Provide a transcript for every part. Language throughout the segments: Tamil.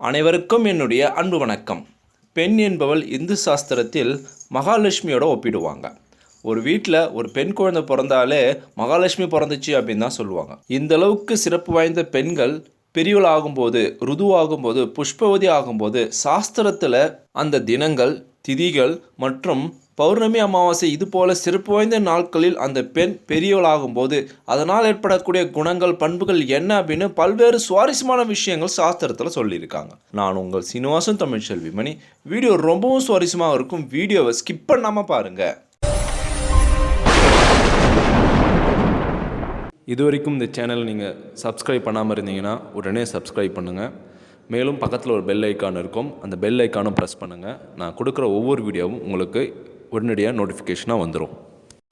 அனைவருக்கும் என்னுடைய அன்பு வணக்கம். பெண் என்பவள் இந்து சாஸ்திரத்தில் மகாலட்சுமியோட ஒப்பிடுவாங்க. ஒரு வீட்டில் ஒரு பெண் குழந்தை பிறந்தாலே மகாலட்சுமி பிறந்துச்சு அப்படின்னு தான் சொல்லுவாங்க. இந்த அளவுக்கு சிறப்பு வாய்ந்த பெண்கள் பெரியவள் ஆகும்போது ருதுவாகும்போது புஷ்பவதி ஆகும்போது சாஸ்திரத்தில் அந்த தினங்கள் திதிகள் மற்றும் பௌர்ணமி அமாவாசை இது போல சிறப்பு வாய்ந்த நாட்களில் அந்த பெண் பெரியவளாகும்போது அதனால் ஏற்படக்கூடிய குணங்கள் பண்புகள் என்ன அப்படின்னு பல்வேறு சுவாரஸ்யமான விஷயங்கள் சாஸ்திரத்தில் சொல்லியிருக்காங்க. நான் உங்கள் சீனிவாசன் தமிழ் மணி வீடியோ ரொம்பவும் சுவாரஸ்யமாக இருக்கும். வீடியோவை ஸ்கிப் பண்ணாமல் பாருங்கள் இது வரைக்கும் இந்த சேனலை நீங்கள் சப்ஸ்கிரைப் பண்ணாமல் இருந்தீங்கன்னா உடனே சப்ஸ்கிரைப் பண்ணுங்கள் மேலும் பக்கத்தில் ஒரு பெல் ஐக்கான் இருக்கும். அந்த பெல் ஐக்கானும் ப்ரெஸ் பண்ணுங்கள் நான் கொடுக்குற ஒவ்வொரு வீடியோவும் உங்களுக்கு உடனடியாக நோட்டிஃபிகேஷனாக வந்துடும்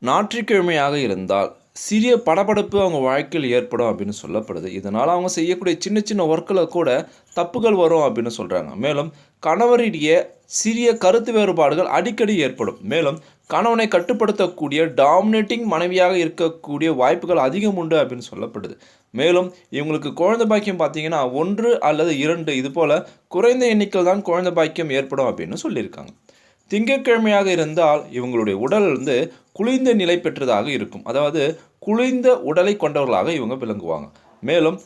ஞாயிற்றுக்கிழமையாக இருந்தால் சிறிய படபடப்பு அவங்க வாழ்க்கையில் ஏற்படும் அப்படின்னு சொல்லப்படுது. இதனால் அவங்க செய்யக்கூடிய சின்ன சின்ன ஒர்க்கில் கூட தப்புகள் வரும் அப்படின்னு சொல்கிறாங்க மேலும் கணவரிடையே சிறிய கருத்து வேறுபாடுகள் அடிக்கடி ஏற்படும். மேலும் கணவனை கட்டுப்படுத்தக்கூடிய டாமினேட்டிங் மனைவியாக இருக்கக்கூடிய வாய்ப்புகள் அதிகம் உண்டு அப்படின்னு சொல்லப்படுது. மேலும் இவங்களுக்கு குழந்தை பாக்கியம் பார்த்தீங்கன்னா ஒன்று அல்லது இரண்டு இது போல் குறைந்த எண்ணிக்கையில் தான் குழந்தை பாக்கியம் ஏற்படும் அப்படின்னு சொல்லியிருக்காங்க. திங்கட்கிழமையாக இருந்தால் இவங்களுடைய உடல் வந்து குளிர்ந்த நிலை பெற்றதாக இருக்கும். அதாவது குளிர்ந்த உடலை கொண்டவர்களாக இவங்க விளங்குவாங்க. மேலும்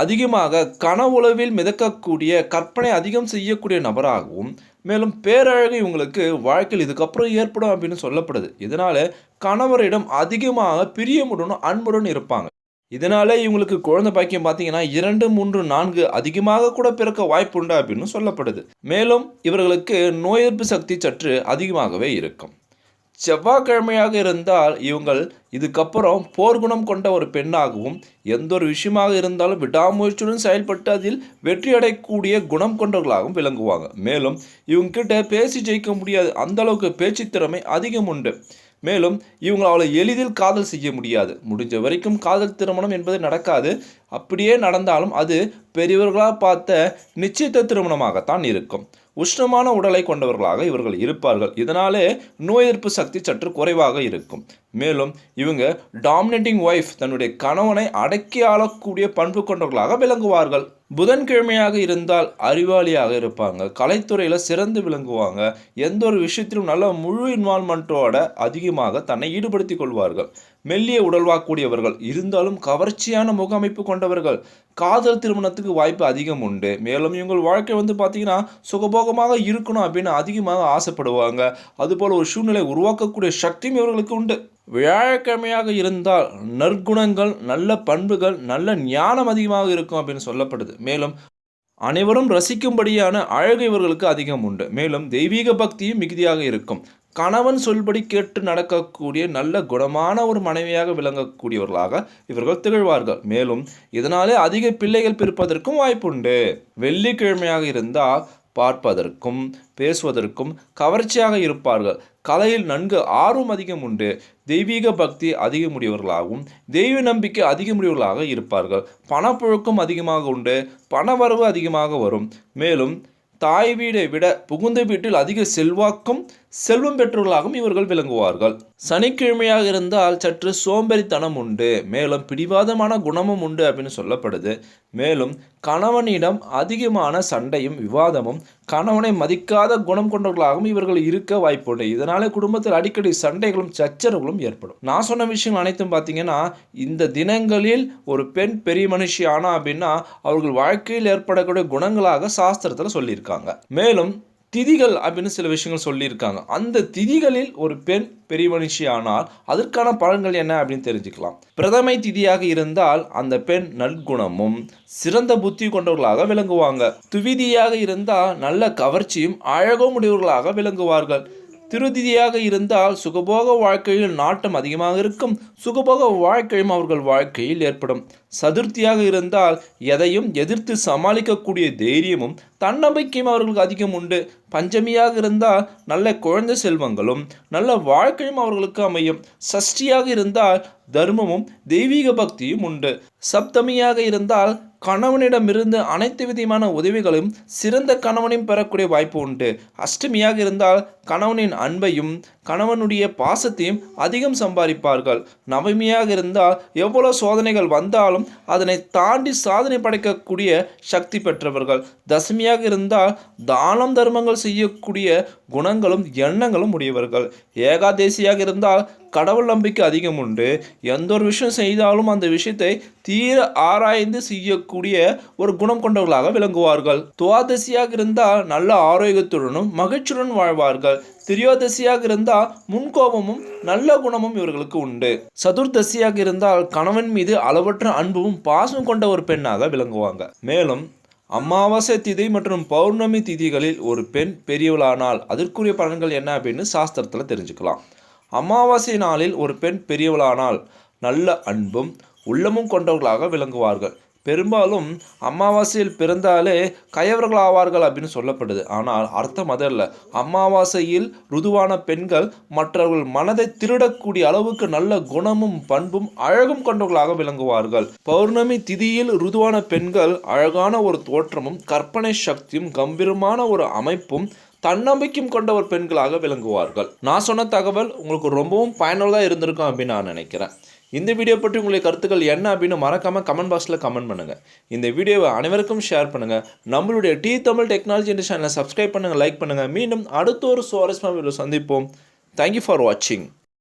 அதிகமாக கனவுளவில் மிதக்கக்கூடிய கற்பனை அதிகம் செய்யக்கூடிய நபராகவும் மேலும் பேரழகு இவங்களுக்கு வாழ்க்கையில் இதுக்கப்புறம் ஏற்படும் அப்படின்னு சொல்லப்படுது. இதனால் கணவரிடம் அதிகமாக பிரியமுடனும் அன்புடன் இருப்பாங்க. இதனாலே இவங்களுக்கு குழந்தை பாக்கியம் பார்த்தீங்கன்னா இரண்டு மூன்று நான்கு அதிகமாக கூட பிறக்க வாய்ப்பு உண்டு அப்படின்னு சொல்லப்படுது. மேலும் இவர்களுக்கு நோய் எதிர்ப்பு சக்தி சற்று அதிகமாகவே இருக்கும். செவ்வாய்க்கிழமையாக இருந்தால் இவங்கள் இதுக்கப்புறம் போர்க்குணம் கொண்ட ஒரு பெண்ணாகவும் எந்த ஒரு விஷயமாக இருந்தாலும் விடாமுயற்சியுடன் செயல்பட்டு அதில் வெற்றி அடையக்கூடிய குணம் கொண்டவர்களாகவும் விளங்குவாங்க. மேலும் இவங்க கிட்ட பேசி ஜெயிக்க முடியாது அந்த அளவுக்கு பேச்சு திறமை அதிகம் உண்டு. மேலும் இவங்க அவளை எளிதில் காதல் செய்ய முடியாது. முடிஞ்ச வரைக்கும் காதல் திருமணம் என்பது நடக்காது. அப்படியே நடந்தாலும் அது பெரியவர்களாக பார்த்த நிச்சயத்த திருமணமாகத்தான் இருக்கும். உஷ்ணமான உடலை கொண்டவர்களாக இவர்கள் இருப்பார்கள். இதனாலே நோய் எதிர்ப்பு சக்தி சற்று குறைவாக இருக்கும். மேலும் இவங்க டாமினேட்டிங் ஒய்ஃப் தன்னுடைய கணவனை அடக்கி ஆளக்கூடிய பண்பு கொண்டவர்களாக விளங்குவார்கள். புதன்கிழமையாக இருந்தால் அறிவாளியாக இருப்பாங்க. கலைத்துறையில் சிறந்து விளங்குவாங்க. எந்த ஒரு விஷயத்திலும் நல்ல முழு இன்வால்மெண்ட்டோட அதிகமாக தன்னை ஈடுபடுத்தி கொள்வார்கள். மெல்லிய உடல்வாக்கூடியவர்கள் இருந்தாலும் கவர்ச்சியான முகமைப்பு கொண்டவர்கள். காதல் திருமணத்துக்கு வாய்ப்பு அதிகம் உண்டு. மேலும் இவங்கள் வாழ்க்கை வந்து பார்த்தீங்கன்னா சுகபோகமாக இருக்கணும் அப்படின்னு அதிகமாக ஆசைப்படுவாங்க. அதுபோல் ஒரு சூழ்நிலை உருவாக்கக்கூடிய சக்தியும் இவர்களுக்கு உண்டு. வியாழக்கிழமையாக இருந்தால் நற்குணங்கள் நல்ல பண்புகள் நல்ல ஞானம் அதிகமாக இருக்கும் அப்படின்னு சொல்லப்படுது. மேலும் அனைவரும் ரசிக்கும்படியான அழகு இவர்களுக்கு அதிகம் உண்டு. மேலும் தெய்வீக பக்தியும் மிகுதியாக இருக்கும். கணவன் சொல்படி கேட்டு நடக்கக்கூடிய நல்ல குணமான ஒரு மனைவியாக விளங்கக்கூடியவர்களாக இவர்கள் திகழ்வார்கள். மேலும் இதனாலே அதிக பிள்ளைகள் பிறப்பதற்கும் வாய்ப்புண்டு. வெள்ளிக்கிழமையாக இருந்தால் பார்ப்பதற்கும் பேசுவதற்கும் கவர்ச்சியாக இருப்பார்கள். கலையில் நன்கு ஆர்வம் அதிகம் உண்டு. தெய்வீக பக்தி அதிகமுடையவர்களாகவும் தெய்வ நம்பிக்கை அதிகமுடையவர்களாக இருப்பார்கள். பணப்புழக்கம் அதிகமாக உண்டு. பணவரவு அதிகமாக வரும். மேலும் தாய் வீடை விட புகுந்த வீட்டில் அதிக செல்வாக்கும் செல்வம் பெற்றவர்களாகவும் இவர்கள் விளங்குவார்கள். சனிக்கிழமையாக இருந்தால் சற்று சோம்பேறித்தனம் உண்டு. மேலும் பிடிவாதமான குணமும் உண்டு அப்படின்னு சொல்லப்படுது. மேலும் கணவனிடம் அதிகமான சண்டையும் விவாதமும் கணவனை மதிக்காத குணம் கொண்டவர்களாகவும் இவர்கள் இருக்க வாய்ப்புண்டு. இதனால குடும்பத்தில் அடிக்கடி சண்டைகளும் சச்சரவுகளும் ஏற்படும். நான் சொன்ன விஷயங்கள் அனைத்தும் பார்த்தீங்கன்னா இந்த தினங்களில் ஒரு பெண் பெரிய மனுஷி ஆனா அப்படின்னா அவர்கள் வாழ்க்கையில் ஏற்படக்கூடிய குணங்களாக சாஸ்திரத்தில் சொல்லியிருக்காங்க. மேலும் திதிகள் அப்படின்னு சில விஷயங்கள் சொல்லியிருக்காங்க. அந்த திதிகளில் ஒரு பெண் பெரிய மனுஷி ஆனால் அதற்கான பலன்கள் என்ன அப்படின்னு தெரிஞ்சுக்கலாம். பிரதமை திதியாக இருந்தால் அந்த பெண் நற்குணமும் சிறந்த புத்தி கொண்டவர்களாக விளங்குவாங்க. துவிதியாக இருந்தால் நல்ல கவர்ச்சியும் அழகும் உடையவர்களாக விளங்குவார்கள். திருதிதியாக இருந்தால் சுகபோக வாழ்க்கையில் நாட்டம் அதிகமாக இருக்கும். சுகபோக வாழ்க்கையும் அவர்கள் வாழ்க்கையில் ஏற்படும். சதுர்த்தியாக இருந்தால் எதையும் எதிர்த்து சமாளிக்கக்கூடிய தைரியமும் தன்னம்பிக்கையும் அவர்களுக்கு அதிகம் உண்டு. பஞ்சமியாக இருந்தால் நல்ல குழந்தை செல்வங்களும் நல்ல வாழ்க்கையும் அவர்களுக்கு அமையும். சஷ்டியாக இருந்தால் தர்மமும் தெய்வீக பக்தியும் உண்டு. சப்தமியாக இருந்தால் கணவனிடமிருந்து அனைத்து விதமான உதவிகளும் சிறந்த கணவனையும் பெறக்கூடிய வாய்ப்பு உண்டு. அஷ்டமியாக இருந்தால் கணவனின் அன்பையும் கணவனுடைய பாசத்தையும் அதிகம் சம்பாதிப்பார்கள். நவமியாக இருந்தால் எவ்வளோ சோதனைகள் வந்தாலும் அதனை தாண்டி சாதனை படைக்கக்கூடிய சக்தி பெற்றவர்கள். தசமியாக இருந்தால் தானம் தர்மங்கள் செய்யக்கூடிய குணங்களும் எண்ணங்களும் உடையவர்கள். ஏகாதேசியாக இருந்தால் கடவுள் நம்பிக்கை அதிகம் உண்டு. எந்த ஒரு விஷயம் செய்தாலும் அந்த விஷயத்தை தீர ஆராய்ந்து செய்யக்கூடிய ஒரு குணம் கொண்டவர்களாக விளங்குவார்கள். துவாதசியாக இருந்தால் நல்ல ஆரோக்கியத்துடனும் மகிழ்ச்சியுடன் வாழ்வார்கள். திரியோதசியாக இருந்தால் முன்கோபமும் நல்ல குணமும் இவர்களுக்கு உண்டு. சதுர்தசியாக இருந்தால் கணவன் மீது அளவற்ற அன்பும் பாசம் கொண்ட ஒரு பெண்ணாக விளங்குவாங்க. மேலும் அமாவாசை திதி மற்றும் பௌர்ணமி திதிகளில் ஒரு பெண் பெரியவளானால் அதற்குரிய பலன்கள் என்ன அப்படின்னு சாஸ்திரத்தில் தெரிஞ்சுக்கலாம். அமாவாசை நாளில் ஒரு பெண் பெரியவளானால் நல்ல அன்பும் உள்ளமும் கொண்டவர்களாக விளங்குவார்கள். பெரும்பாலும் அமாவாசையில் பிறந்தாலே கயவர்கள் ஆவார்கள் அப்படின்னு சொல்லப்படுது. ஆனால் அர்த்தம் அதல்ல அமாவாசையில் ருதுவான பெண்கள் மற்றவர்கள் மனதை திருடக்கூடிய அளவுக்கு நல்ல குணமும் பண்பும் அழகும் கொண்டவர்களாக விளங்குவார்கள். பௌர்ணமி திதியில் ருதுவான பெண்கள் அழகான ஒரு தோற்றமும் கற்பனை சக்தியும் கம்பீரமான ஒரு அமைப்பும் தன்னம்பிக்கையும் கொண்ட ஒரு பெண்களாக விளங்குவார்கள். நான் சொன்ன தகவல் உங்களுக்கு ரொம்பவும் பயனுள்ளதாக இருந்திருக்கும் அப்படின்னு நான் நினைக்கிறேன். இந்த வீடியோ பற்றி உங்களுடைய கருத்துக்கள் என்ன அப்படின்னு மறக்காமல் கமெண்ட் பாக்ஸில் கமெண்ட் பண்ணுங்க. இந்த வீடியோவை அனைவருக்கும் ஷேர் பண்ணுங்கள் நம்மளுடைய டி தமிழ் டெக்னாலஜி என்ற சேனலை சப்ஸ்கிரைப் பண்ணுங்க லைக் பண்ணுங்கள் மீண்டும் அடுத்த ஒரு சுவாரஸ்யமாக சந்திப்போம். தேங்க்யூ ஃபார் வாட்சிங்